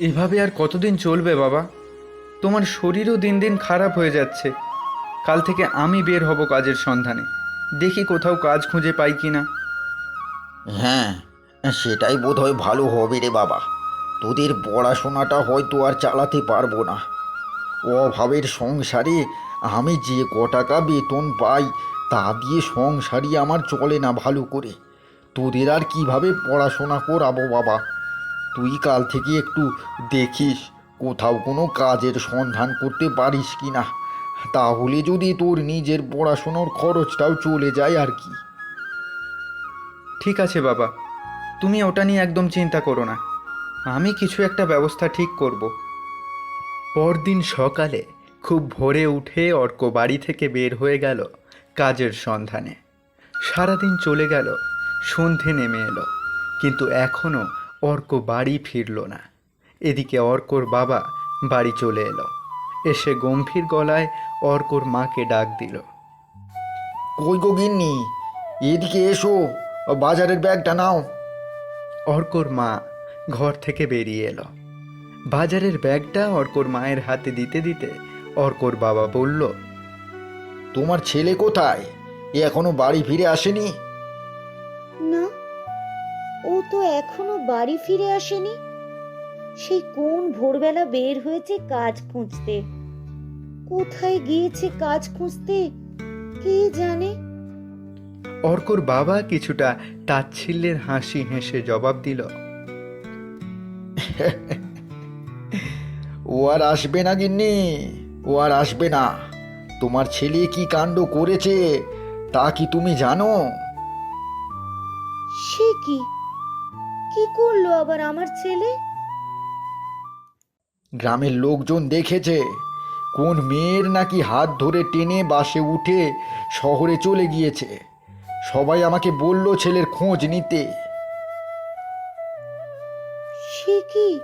এভাবে আর কতদিন চলবে বাবা? তোমার শরীরও দিন দিন খারাপ হয়ে যাচ্ছে। কাল থেকে আমি বের হব কাজের সন্ধানে। দেখি কোথাও কাজ খুঁজে পাই কি না হ্যাঁ সেটাই বোধহয় ভালো হবে রে বাবা। তোদের পড়াশোনাটা হয়তো আর চালাতে পারব না। অভাবের সংসারে আমি যে ক টাকা বেতন পাই, তা দিয়ে সংসারই আমার চলে না ভালো করে। তোদের আর কীভাবে পড়াশোনা করাবো বাবা? তুই কাল থেকে একটু দেখিস কোথাও কোনো কাজের সন্ধান করতে পারিস কি না। তাহলে যদি তোর নিজের পড়াশোনার খরচটাও চলে যায় আর কি। ঠিক আছে বাবা তুমি ওটা নিয়ে একদম চিন্তা করো না। আমি কিছু একটা ব্যবস্থা ঠিক করব। পরদিন সকালে খুব ভোরে উঠে অর্ক বাড়ি থেকে বের হয়ে গেল কাজের সন্ধানে। সারাদিন চলে গেল সন্ধে নেমে এলো কিন্তু এখনও অর্ক বাড়ি ফিরল না। এদিকে অর্কর বাবা বাড়ি চলে এলো। এসে গম্ভীর গলায় অর্কর মাকে ডাক দিল। কই গো গিন্নি? এদিকে এসো বাজারের ব্যাগটা নাও। অর্কর মা ঘর থেকে বেরিয়ে এলো। বাজারের ব্যাগটা অর্কর মায়ের হাতে দিতে দিতে অর্কর বাবা বলল তোমার ছেলে কোথায়? এ এখনও বাড়ি ফিরে আসেনি? না ও তো এখনও বাড়ি ফিরে আসেনি। সেই কোন ভোরবেলা বের হয়েছে কাজ খুঁজতে? কোথায় গিয়েছে কাজ খুঁজতে? কে জানে? অর্কর বাবা কিছুটা তাচ্ছিল্যের হাসি হেসে জবাব দিল ও আর আসবে না গিন্নি ও আর আসবে না। তোমার ছেলে কি কাণ্ড করেছে তা কি তুমি জানো? সে কি? কি করল আবার আমার ছেলে? গ্রামের লোকজন দেখেছে। কোন মেয়ের নাকি হাত ধরে টেনে বাসে উঠে শহরে চলে গিয়েছে। সবাই আমাকে বলল ছেলের খোঁজ নিতে। সে কি?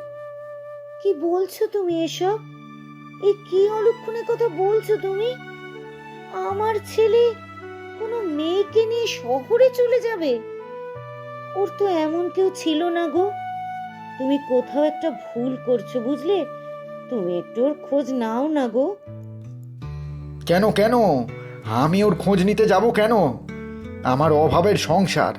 কি বলছো তুমি এসব? এ কি অলক্ষণের কথা বলছো তুমি? আমার ছেলে কোনো মেয়েকে নিয়ে শহরে চলে যাবে? ওর তো এমন কেউ ছিল না গো। তুমি কোথাও একটা ভুল করছ বুঝলে? তুমি একটু ওর খোঁজ নাও না গো। কেন কেন? আমি ওর খোঁজ নিতে যাব কেন? আমার অভাবের সংসার।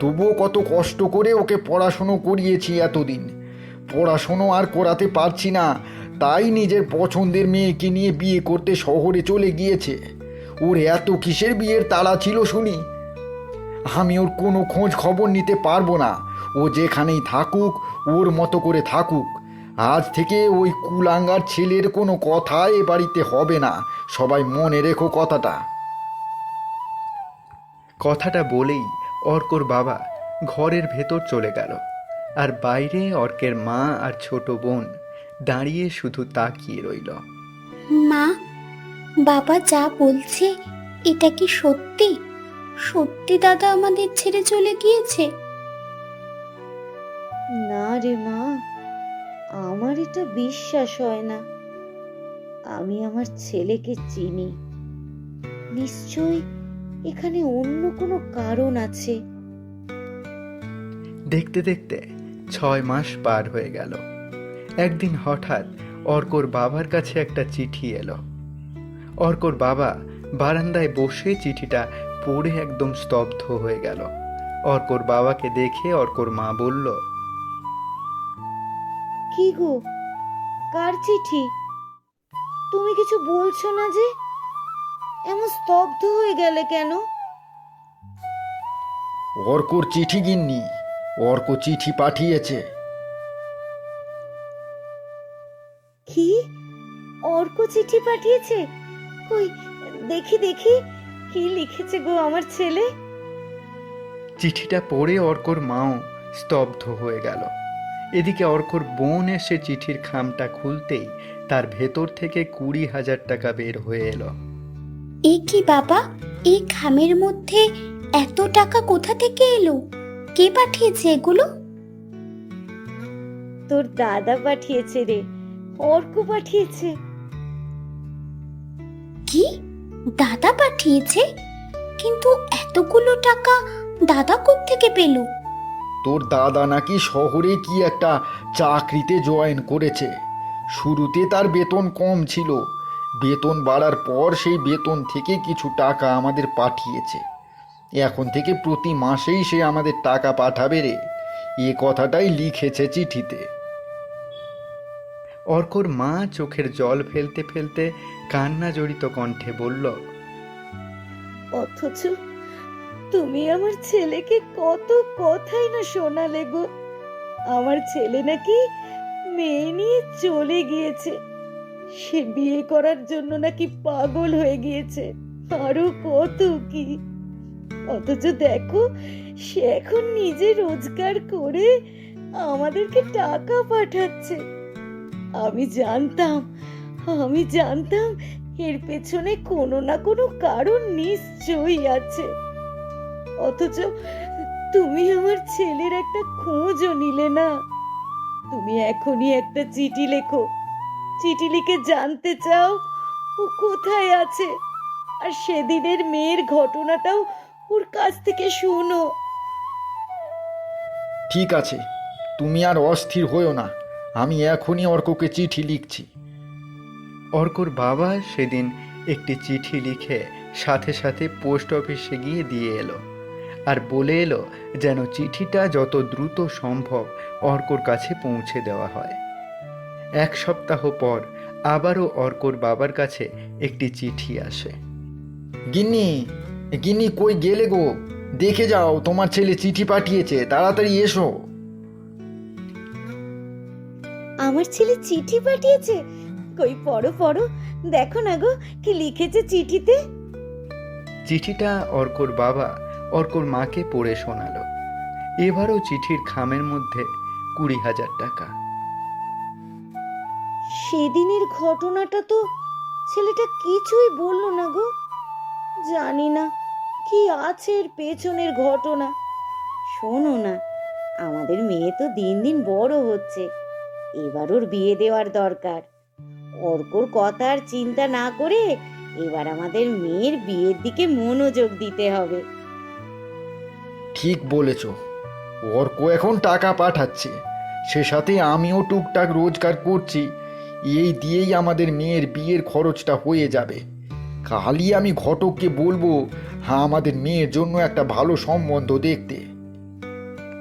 তবুও কত কষ্ট করে ওকে পড়াশুনো করিয়েছি এতদিন। পড়াশুনো আর করাতে পারছি না। তাই নিজের পছন্দের মেয়েকে নিয়ে বিয়ে করতে শহরে চলে গিয়েছে। ওর এত কিসের বিয়ের তাড়া ছিল শুনি? আমি ওর কোনো খোঁজ খবর নিতে পারব না। ও যেখানেই থাকুক ওর মতো করে থাকুক। আজ থেকে ওই কুলাঙ্গার ছেলের কোনো কথা এ বাড়িতে হবে না। সবাই মনে রেখো কথাটা। কথাটা বলেই অর্কর বাবা ঘরের ভেতর চলে গেল। আর বাইরে অর্কের মা আর ছোট বোন দাঁড়িয়ে শুধু তাকিয়ে রইল। মা বাবা যা বলছে এটা কি সত্যি? সত্যি দাদা আমাদের ছেড়ে চলে গিয়েছে? না রে মা আমার এটা বিশ্বাস হয় না। আমি আমার ছেলেকে চিনি। নিশ্চয় এখানে অন্য কোনো কারণ আছে। দেখতে দেখতে ছয় মাস পার হয়ে গেল। একদিন হঠাৎ অর্কর বাবার কাছে একটা চিঠি এলো। অর্কর বাবা বারান্দায় বসে চিঠিটা পড়ে একদম স্তব্ধ হয়ে গেল। অর্কর বাবাকে দেখে অর্কর মা বলল কি গো? কার চিঠি? তুমি কিছু বলছো না যে? এমন স্তব্ধ হয়ে গেলে কেন? অর্কর চিঠি গিন্নি অর্ক চিঠি পাঠিয়েছে। কি? অর্ক চিঠি পাঠিয়েছে? কই দেখি দেখি। কি লিখেছে গো আমার ছেলে? চিঠিটা পড়ে অর্কর মাও স্তব্ধ হয়ে গেল। এদিকে অর্কর বোন এসে চিঠির খামটা খুলতেই তার ভেতর থেকে কুড়ি হাজার টাকা বের হয়ে এলো। এ কি বাবা? এই খামের মধ্যে এত টাকা কোথা থেকে এলো? কে পাঠিয়েছে এগুলো? তোর দাদা পাঠিয়েছে রে অর্ক পাঠিয়েছে। কি? দাদা পাঠিয়েছে কিন্তু এতগুলো টাকা দাদা থেকে পেল? তোর দাদা নাকি শহরে কি একটা চাকরিতে জয়েন করেছে। শুরুতে তার বেতন কম ছিল। বেতন বাড়ার পর সেই বেতন থেকে কিছু টাকা আমাদের পাঠিয়েছে। এখন থেকে প্রতি মাসেই সে আমাদের টাকা পাঠাবে রে। এ কথাটাই লিখেছে চিঠিতে। অর্কর মা চোখের জল ফেলতে ফেলতে কান্না জড়িত কণ্ঠে বলল, অথচ তুমি আমার ছেলেকে কত কথাই না শোনালে গো। আমার ছেলে নাকি মেয়ে নিয়ে চলে গিয়েছে। সে বিয়ে করার জন্য নাকি পাগল হয়ে গিয়েছে। আরও কত কি। অথচ দেখো, সে এখন নিজে রোজগার করে আমাদেরকে টাকা পাঠাচ্ছে। আমি জানতাম আমি জানতাম এর পেছনে কোনো না কোনো কারণ নিশ্চয়ই আছে। অথচ তুমি আমার ছেলের একটা খোঁজও নিলে না। তুমি এখনই একটা চিঠি লেখো। চিঠি লিখে জানতে চাও ও কোথায় আছে। আর সেদিনের মেয়ের ঘটনাটাও ওর কাছ থেকে শুনো। ঠিক আছে, তুমি আর অস্থির হয়েও না। আমি এখনই অর্ককে চিঠি লিখছি। অর্কর বাবা সেদিন একটি চিঠি লিখে সাথে সাথে পোস্ট অফিসে গিয়ে দিয়ে এলো আর বলে এলো যেন চিঠিটা যত দ্রুত সম্ভব অর্কর কাছে পৌঁছে দেওয়া হয়। এক সপ্তাহ পর আবারও অর্কর বাবার কাছে একটি চিঠি আসে। গিন্নি গিন্নি কই গেলে গো? দেখে যাও তোমার ছেলে চিঠি পাঠিয়েছে তাড়াতাড়ি এসো। আমার ছেলে চিঠি পাঠিয়েছে? কই পড়ো পড়ো। দেখো না গো কি লিখেছে চিঠিতে? চিঠিটা অর্কর বাবা অর্কর মাকে পড়ে শোনালো। এবারও চিঠির খামের মধ্যে কুড়ি হাজার টাকা। সেদিনের ঘটনাটা তো ছেলেটা কিছুই বলল না গো। জানি না কি আছে এর পেছনের ঘটনা। শোনো না আমাদের মেয়ে তো দিন দিন বড় হচ্ছে। এবার ওর বিয়ে দেওয়ার দরকার। অর্কর কথা আর চিন্তা না করে এবার আমাদের মেয়ের বিয়ের দিকে মনোযোগ দিতে হবে। ঠিক বলেছ। অর্ক এখন টাকা পাঠাচ্ছে। সে সাথে আমিও টুকটাক রোজগার করছি। এই দিয়েই আমাদের মেয়ের বিয়ের খরচটা হয়ে যাবে। কালই আমি ঘটককে বলব হ্যাঁ আমাদের মেয়ের জন্য একটা ভালো সম্বন্ধ দেখতে।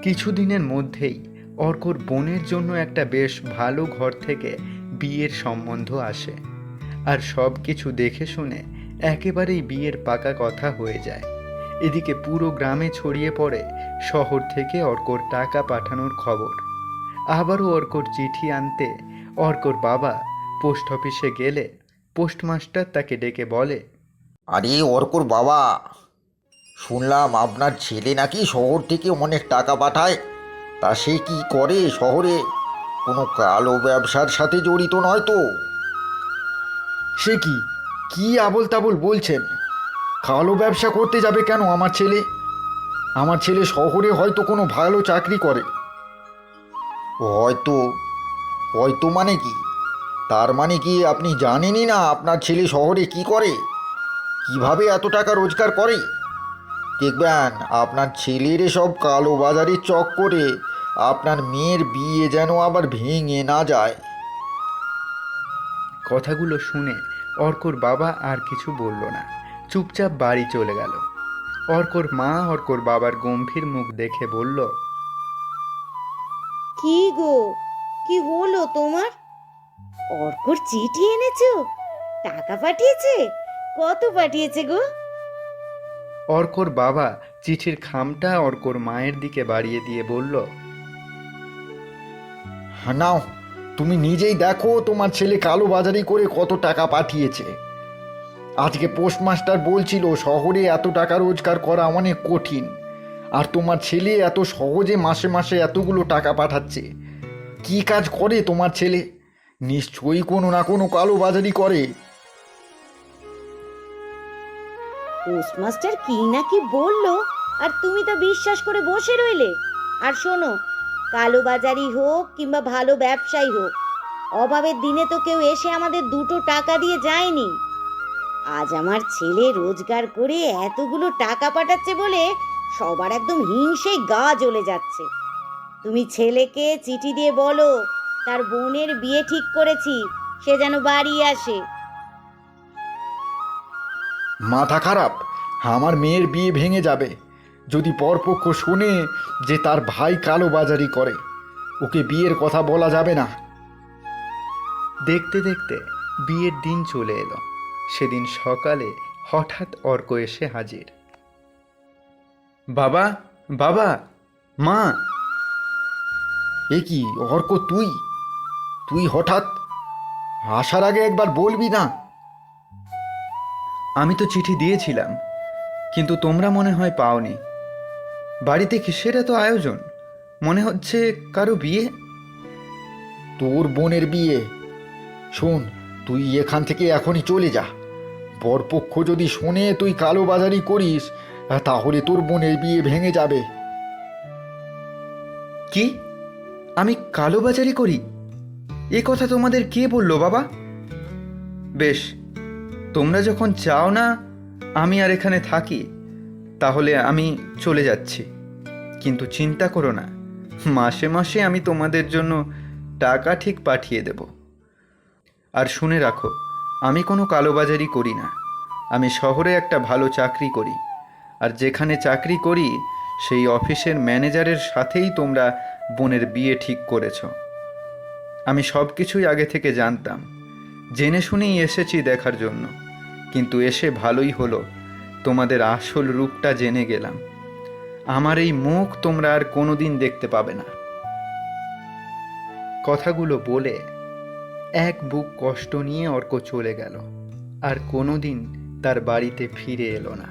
কিছুদিনের মধ্যেই অর্কর বোনের জন্য একটা বেশ ভালো ঘর থেকে বিয়ের সম্বন্ধ আসে। আর সব কিছু দেখে শুনে একেবারেই বিয়ের পাকা কথা হয়ে যায়। এদিকে পুরো গ্রামে ছড়িয়ে পড়ে শহর থেকে অর্কর টাকা পাঠানোর খবর। আবারও অর্কর চিঠি আনতে অর্কর বাবা পোস্ট অফিসে গেলে পোস্টমাস্টার তাকে ডেকে বলে, আরে অর্কর বাবা, শুনলাম আপনার ছেলে নাকি শহর থেকে অনেক টাকা পাঠায়। তা সে কি করে শহরে? কোনো কালো ব্যবসার সাথে জড়িত নয় তো। সে কি? কি আবল তাবল বলছেন? কালো ব্যবসা করতে যাবে কেন আমার ছেলে? আমার ছেলে শহরে হয়তো কোনো ভালো চাকরি করে। হয়তো হয়তো মানে কি? তার মানে কি আপনি জানেনই না আপনার ছেলে শহরে কি করে? কীভাবে এত টাকা রোজগার করে? দেখবেন আপনার ছেলের সব কালো বাজারে চক করে আপনার মেয়ের বিয়ে যেন আবার ভেঙে না যায়। কথাগুলো শুনে অর্কর বাবা আর কিছু বলল না। চুপচাপ বাড়ি চলে গেল। অর্কর মা অর্কর বাবার গম্ভীর মুখ দেখে বলল কি গো? কি হলো তোমার? অর্কর চিঠি এনেছো? টাকা পাঠিয়েছে? কত পাঠিয়েছে গো? অর্কর বাবা চিঠির খামটা অর্কর মায়ের দিকে বাড়িয়ে দিয়ে বলল নাও, তুমি নিজেই দেখো তোমার ছেলে কালো বাজারি করে কত টাকা পাঠিয়েছে। আজকে পোস্টমাস্টার বলছিল, শহরে এত টাকা রোজগার করা অনেক কঠিন, আর তোমার ছেলে এত সহজে মাসে মাসে এতগুলো টাকা পাঠাচ্ছে। কি কাজ করে তোমার ছেলে? নিশ্চয়ই কোনো না কোনো কালো বাজারি করে। পোস্টমাস্টার কি না কি বলল, আর তুমি তো বিশ্বাস করে বসে রইলে। আর শোনো কালোবাজারি হোক কিংবা ভালো ব্যবসায়ী হোক, অভাবের দিনে তো কেউ এসে আমাদের দুটো টাকা দিয়ে যায়নি। আজ আমার ছেলে রোজগার করে এতগুলো টাকা পাঠাচ্ছে বলে সবার একদম হিংসেই গা জ্বলে যাচ্ছে। তুমি ছেলেকে চিঠি দিয়ে বলো, তার বোনের বিয়ে ঠিক করেছি, সে যেন বাড়ি আসে। মাথা খারাপ, আমার মেয়ের বিয়ে ভেঙে যাবে। যদি পরপক্ষ শুনে যে তার ভাই কালো বাজারি করে ওকে বিয়ের কথা বলা যাবে না। দেখতে দেখতে বিয়ের দিন চলে এলো। সেদিন সকালে হঠাৎ অর্ক এসে হাজির। বাবা বাবা মা। এ কি অর্ক তুই? তুই হঠাৎ? আসার আগে একবার বলবি না? আমি তো চিঠি দিয়েছিলাম কিন্তু তোমরা মনে হয় পাওনি। বাড়িতে কিসের এত আয়োজন? মনে হচ্ছে কারও বিয়ে? তোর বোনের বিয়ে। শোন, তুই এখান থেকে এখনই চলে যা। বরপক্ষ যদি শোনে তুই কালো বাজারি করিস, তাহলে তোর বোনের বিয়ে ভেঙে যাবে। কি? আমি কালোবাজারি করি? এ কথা তোমাদের কে বলল বাবা? বেশ, তোমরা যখন চাও না, আমি আর এখানে থাকি। তাহলে আমি চলে যাচ্ছি। কিন্তু চিন্তা করো না, মাসে মাসে আমি তোমাদের জন্য টাকা ঠিক পাঠিয়ে দেব। আর শুনে রাখো, আমি কোনো কালোবাজারি করি না। আমি শহরে একটা ভালো চাকরি করি। আর যেখানে চাকরি করি, সেই অফিসের ম্যানেজারের সাথেই তোমরা বোনের বিয়ে ঠিক করেছ। আমি সব কিছুই আগে থেকে জানতাম। জেনে শুনেই এসেছি দেখার জন্য। কিন্তু এসে ভালোই হলো। তোমাদের আসল রূপটা জেনে গেলাম। আমার এই মুখ তোমরা আর কোনোদিন দেখতে পাবে না। কথাগুলো বলে এক বুক কষ্ট নিয়ে অর্ক চলে গেল, আর কোনোদিন তার বাড়িতে ফিরে এলো না।